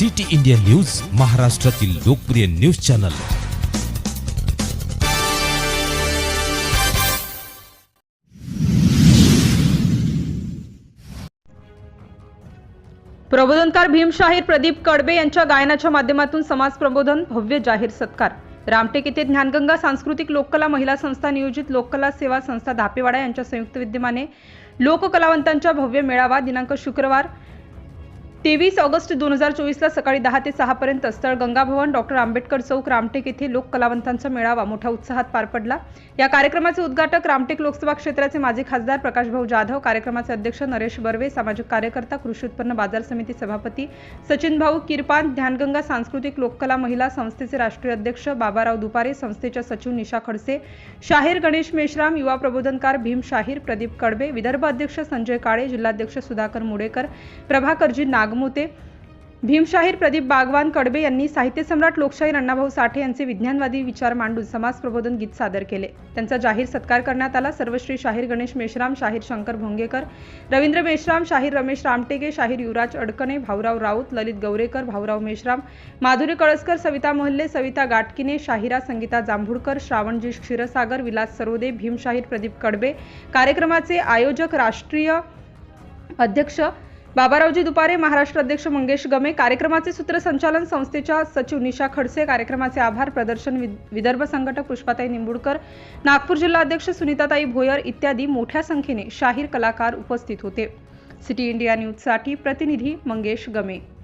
City India news महाराष्ट्रातील लोकप्रिय news channel. प्रबोधनकार भीमशाहीर प्रदीप कडबे यांच्या गायनाच्या माध्यमातून समाज प्रबोधन भव्य जाहीर सत्कार. रामटेक येथे ज्ञानगंगा सांस्कृतिक लोककला महिला संस्था नियोजित लोककला सेवा संस्था धापेवाडा यांच्या संयुक्त विद्यमाने लोककलावंतांच्या भव्य मेळावा दिनांक शुक्रवार तेवीस ऑगस्ट दोन हजार चोवीसला सकाळी दहा ते सहापर्यंत स्थळ गंगाभवन डॉक्टर आंबेडकर चौक रामटेक येथे लोक कलावंतांचा मेळावा मोठ्या उत्साहात पार पडला. या कार्यक्रमाचे उद्घाटक रामटेक लोकसभा क्षेत्राचे माजी खासदार प्रकाशभाऊ जाधव कार्यक्रमाचे अध्यक्ष नरेश बर्वे सामाजिक कार्यकर्ता कृषी उत्पन्न बाजार समिती सभापती सचिन भाऊ किरपान ध्यानगंगा सांस्कृतिक लोककला महिला संस्थेचे राष्ट्रीय अध्यक्ष बाबाराव दुपारे संस्थेच्या सचिव निशा खडसे शाहीर गणेश मेश्राम युवा प्रबोधनकार भीम शाहीर प्रदीप कडबे विदर्भ अध्यक्ष संजय काळे जिल्हाध्यक्ष सुधाकर मुडेकर प्रभाकरजी नाग नागमोते भीमशाहीर प्रदीप बागवान कडबे यांनी साहित्य सम्राट लोकशाहीर अण्णाभाऊ साठे यांचे विज्ञानवादी विचार मांडून समाज प्रबोधन गीत सादर केले. त्यांचा जाहीर सत्कार करण्यात आला. सर्वश्री शाहीर गणेश मेश्राम शाहीर शंकर भोंगेकर रवींद्र मेश्राम शाहीर रमेश रामटेके शाहीर युवराज अडकणे भाऊराव राऊत ललित गौरेकर भाऊराव मेश्राम माधुरी कळसकर सविता मोहल्ले सविता गाटकिने शाहिरा संगीता जांभुडकर श्रावणजी क्षीरसागर विलास सरोदे भीमशाहीर प्रदीप कडबे. कार्यक्रमाचे आयोजक राष्ट्रीय अध्यक्ष बाबारावजी दुपारे महाराष्ट्र अध्यक्ष मंगेश गमे कार्यक्रमाचे सूत्रसंचालन संस्थेच्या सचिव निशा खडसे कार्यक्रमाचे आभार प्रदर्शन वि- विदर्भ संघटक पुष्पाताई निंबुडकर नागपूर जिल्हा अध्यक्ष सुनीताताई भोयर इत्यादी मोठ्या संख्येने शाहीर कलाकार उपस्थित होते. सिटी इंडिया न्यूजसाठी प्रतिनिधी मंगेश गमे.